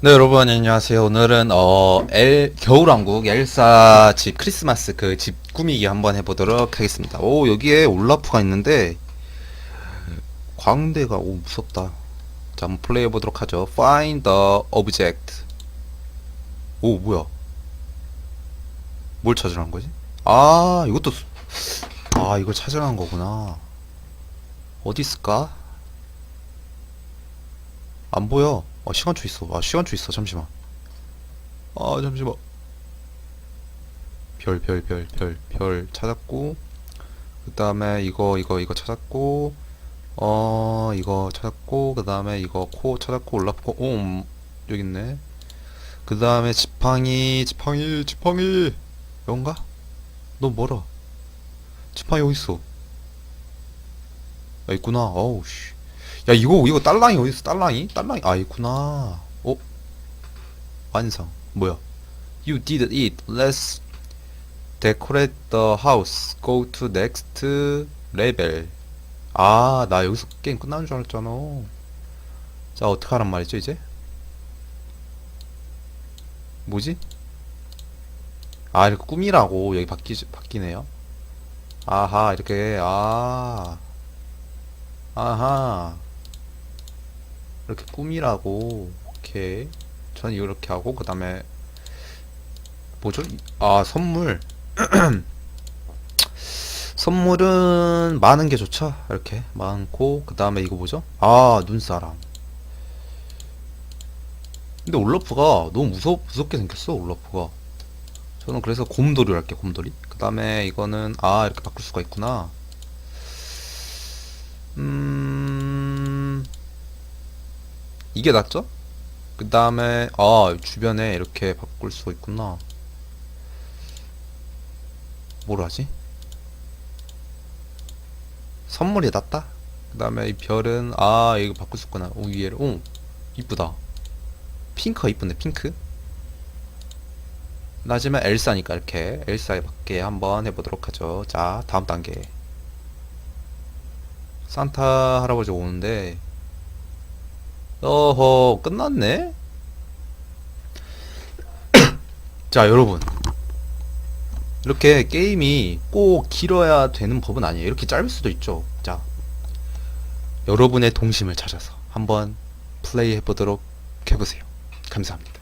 네 여러분 안녕하세요. 오늘은 어 엘, 겨울왕국 엘사 집 크리스마스 그 집 꾸미기 한번 해보도록 하겠습니다. 오 여기에 올라프가 있는데 광대가 오 무섭다. 자 한번 플레이 해보도록 하죠. Find the object. 오 뭐야? 뭘 찾으라는 거지? 아 이것도 수- 아 이걸 찾으라는 거구나 어디 있을까? 안 보여. 아, 시간초 있어. 아, 시간초 있어. 잠시만. 아, 잠시만. 별, 별, 별, 별, 별 찾았고, 그 다음에 이거, 이거, 이거 찾았고, 어, 이거 찾았고, 그 다음에 이거 코 찾았고, 올라프고, 오, 음, 여기 있네. 그 다음에 지팡이, 지팡이, 지팡이. 여긴가? 너 멀어. 지팡이 어디 있어? 야, 있구나. 어우, 씨. 야 이거 이거 딸랑이 어디 있어? 딸랑이? 딸랑이 아 있구나. 어? 완성. 뭐야? You did it. Let's decorate the house. Go to next level. 아, 나 여기서 게임 끝나는 줄 알았잖아. 자, 어떻게 하란 말이죠, 이제? 뭐지? 아, 이렇게 꿈이라고 여기 바뀌 바뀌네요. 아하, 이렇게 아. 아하. 이렇게 꿈이라고. 오케이. 전 이렇게 하고 그 다음에 뭐죠? 아, 선물. 선물은 많은 게 좋죠. 이렇게 많고 그 다음에 이거 뭐죠? 아, 눈사람. 근데 올라프가 너무 무섭 무섭게 생겼어, 올라프가. 저는 그래서 곰돌이 할게, 곰돌이. 그 다음에 이거는 아, 이렇게 바꿀 수가 있구나. 음, 이게 낫죠? 그 다음에, 아, 주변에 이렇게 바꿀 수가 있구나. 뭘 하지? 선물이 낫다? 그 다음에 이 별은, 아, 이거 바꿀 수 있구나. 오, 위에를, 오, 이쁘다. 핑크가 이쁜데, 핑크? 하지만 엘사니까 이렇게 엘사에 맞게 한번 해보도록 하죠. 자, 다음 단계. 산타 할아버지 오는데 어허 끝났네? 자 여러분. 이렇게 게임이 꼭 길어야 되는 법은 아니에요. 이렇게 짧을 수도 있죠. 자 여러분의 동심을 찾아서 한번 플레이 해보도록 해보세요. 감사합니다